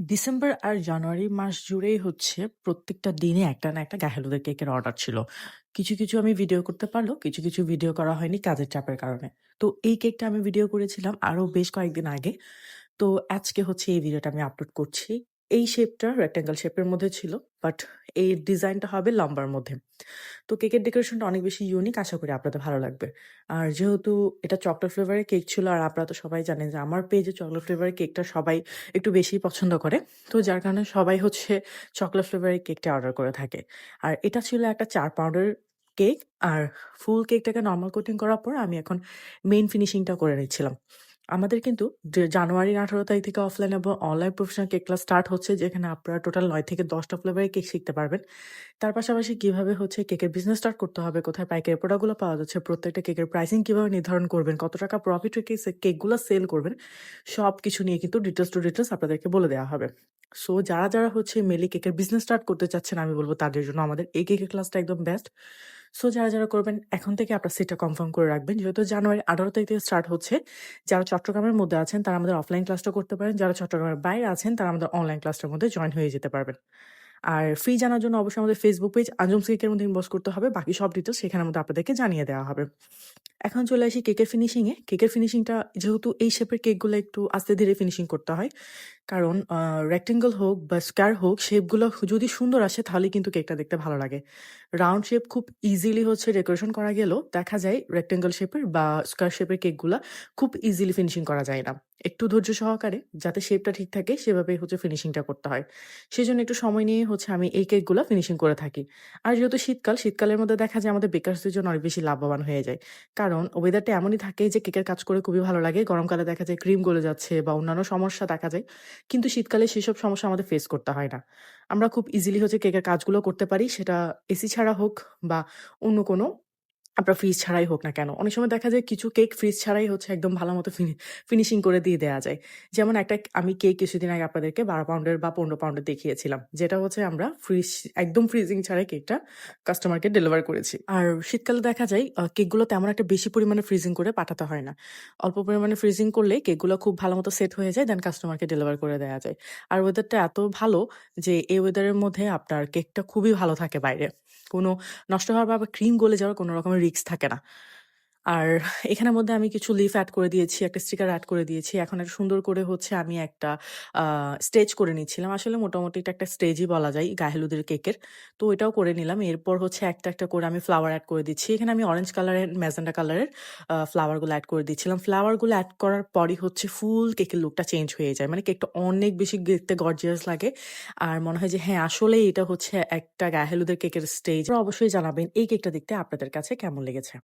December আর জানুয়ারি মাস জুড়েই হচ্ছে প্রত্যেকটা দিনে একটা না একটা গায়ে হলুদের কেকের অর্ডার ছিল। কিছু, কিছু আমি ভিডিও করতে পারল কিছু, কিছু ভিডিও করা হয়নি কাজের চাপের কারণে। তো এই কেকটা আমি ভিডিও করেছিলাম আরও বেশ কয়েকদিন আগে। তো আজকে হচ্ছে এই ভিডিওটা আমি আপলোড করছি। এই শেপটা রেক্টেঙ্গল শেপের মধ্যে ছিল। বাট এই ডিজাইনটা হবে লম্বার মধ্যে। তো কেকের ডেকোরেশনটা অনেক বেশি ইউনিক আশা করি আপনাদের ভালো লাগবে। আর যেহেতু এটা চকলেট ফ্লেভারের কেক ছিল, আর আপনারা তো সবাই জানেন যে আমার পেজে চকলেট ফ্লেভারের কেকটা সবাই একটু বেশিই পছন্দ করে। তো যার কারণে সবাই হচ্ছে চকলেট ফ্লেভারের কেকটা অর্ডার করে থাকে। আর এটা ছিল একটা চার পাউন্ডের কেক। আর ফুল কেকটাকে নর্মাল কোটিং করার পর আমি এখন মেইন ফিনিশিংটা করে নিচ্ছিলাম। আমাদের কিন্তু জানুয়ারির ১৮ তারিখ থেকে অফলাইন এবং online professional cake class start হচ্ছে যেখানে আপনারা টোটাল নয় থেকে ১০ টা ফ্লেভারের কেক শিখতে পারবেন। তার পাশাপাশি কীভাবে হচ্ছে কেকের বিজনেস স্টার্ট করতে হবে, কোথায় পাইকারি প্রোডাক্টগুলো পাওয়া যাচ্ছে, প্রত্যেকটা কেকের প্রাইসিং কীভাবে নির্ধারণ করবেন, কত টাকা প্রফিট রেখে কেকগুলো সেল করবেন, সব কিছু নিয়ে কিন্তু ডিটেলস টু ডিটেলস আপনাদেরকে বলে দেওয়া হবে। সো যারা, যারা হচ্ছে মেইনলি কেকের বিজনেস স্টার্ট করতে চাচ্ছেন আমি বলব তাদের জন্য আমাদের এই কেকের ক্লাসটা একদম বেস্ট। সো যারা, যারা করবেন এখন থেকে আপনার সিটটা কনফার্ম করে রাখবেন। যেহেতু জানুয়ারি ১৮ তারিখ থেকে স্টার্ট হচ্ছে, যারা চট্টগ্রামের মধ্যে আছেন তারা আমাদের অফলাইন ক্লাসটা করতে পারেন। যারা চট্টগ্রামের বাইরে আছেন তারা আমাদের অনলাইন ক্লাসটার মধ্যে জয়েন হয়ে যেতে পারবেন। আর ফি জানার জন্য অবশ্যই আমাদের ফেসবুক পেজ আঞ্জুমস কেকের মধ্যে ইনবক্স করতে হবে। বাকি সব ডিটেইলস সেখানের মধ্যে আপনাদেরকে জানিয়ে দেওয়া হবে। এখন চলে আসি কেকের ফিনিশিংয়ে কেকের ফিনিশিংটা যেহেতু এই শেপের কেকগুলো একটু আস্তে ধীরে ফিনিশিং করতে হয়। কারণ রেক্টেঙ্গল হোক বা স্কোয়ার হোক শেপগুলো যদি সুন্দর আসে তাহলে কিন্তু কেকটা দেখতে ভালো লাগে। রাউন্ড শেপ খুব ইজিলি হচ্ছে ডেকোরেশন করা গেলেও দেখা যায় রেক্টেঙ্গল শেপের বা স্কোয়ার শেপের কেকগুলা খুব ইজিলি ফিনিশিং করা যায় না। একটু ধৈর্য সহকারে যাতে শেপটা ঠিক থাকে সেভাবেই হচ্ছে ফিনিশিংটা করতে হয়। সেই জন্য একটু সময় নিয়ে হচ্ছে আমি এই কেকগুলো ফিনিশিং করে থাকি। আর যেহেতু শীতকাল, শীতকালের মধ্যে দেখা যায় আমাদের বেকারসদের জন্য অনেক বেশি লাভবান হয়ে যায়। কারণ ওয়েদারটা এমনই থাকে যে কেকের কাজ করে খুবই ভালো লাগে। গরমকালে দেখা যায় ক্রিম গলে যাচ্ছে বা অন্যান্য সমস্যা দেখা যায়। কিন্তু শীতকালে সেসব সমস্যা আমাদের ফেস করতে হয় না। আমরা খুব ইজিলি হচ্ছে কেকের কাজগুলো করতে পারি। সেটা এসি ছাড়া হোক বা অন্য কোনো আপনার ফ্রিজ ছাড়াই হোক না কেন। অনেক সময় দেখা যায় কিছু কেক ফ্রিজ ছাড়াই হচ্ছে একদম ভালো মতো ফিনি ফিনিশিং করে দিয়ে দেওয়া যায়। যেমন একটা আমি কেক কিছুদিন আগে আপনাদেরকে ১২ পাউন্ডের বা ১৫ পাউন্ডের দেখিয়েছিলাম। যেটা হচ্ছে আমরা ফ্রিজ একদম ফ্রিজিং ছাড়াই কেকটা কাস্টমারকে ডেলিভার করেছি। আর শীতকালে দেখা যায় কেকগুলো তেমন একটা বেশি পরিমাণে ফ্রিজিং করে পাঠাতে হয় না। অল্প পরিমাণে ফ্রিজিং করলে কেকগুলো খুব ভালো মতো সেট হয়ে যায় দেন কাস্টমারকে ডেলিভার করে দেওয়া যায়। আর ওয়েদারটা এত ভালো যে এই ওয়েদারের মধ্যে আপনার কেকটা খুবই ভালো থাকে বাইরে। কোনো নষ্ট হওয়ার বা ক্রিম গলে যাওয়ার কোনো রকমের রিস্ক থাকে না। আর এখানের মধ্যে আমি কিছু লিফ অ্যাড করে দিয়েছি, একটা স্টিকার অ্যাড করে দিয়েছি। এখন একটা সুন্দর করে হচ্ছে আমি একটা স্টেজ করে নিচ্ছিলাম। আসলে মোটামুটি এটা একটা স্টেজই বলা যায় গায়ে হলুদের কেকের। তো এটাও করে নিলাম। এরপর হচ্ছে একটা, একটা করে আমি ফ্লাওয়ার অ্যাড করে দিচ্ছি। এখানে আমি অরেঞ্জ কালারের ম্যাজেন্টা কালারের ফ্লাওয়ারগুলো অ্যাড করে দিচ্ছিলাম। ফ্লাওয়ারগুলো অ্যাড করার পরই হচ্ছে ফুল কেকের লুকটা চেঞ্জ হয়ে যায়। মানে কেকটা অনেক বেশি দেখতে গর্জিয়াস লাগে। আর মনে হয় যে হ্যাঁ, আসলেই এটা হচ্ছে একটা গায়ে হলুদের কেকের স্টেজ। অবশ্যই জানাবেন এই কেকটা দেখতে আপনাদের কাছে কেমন লেগেছে।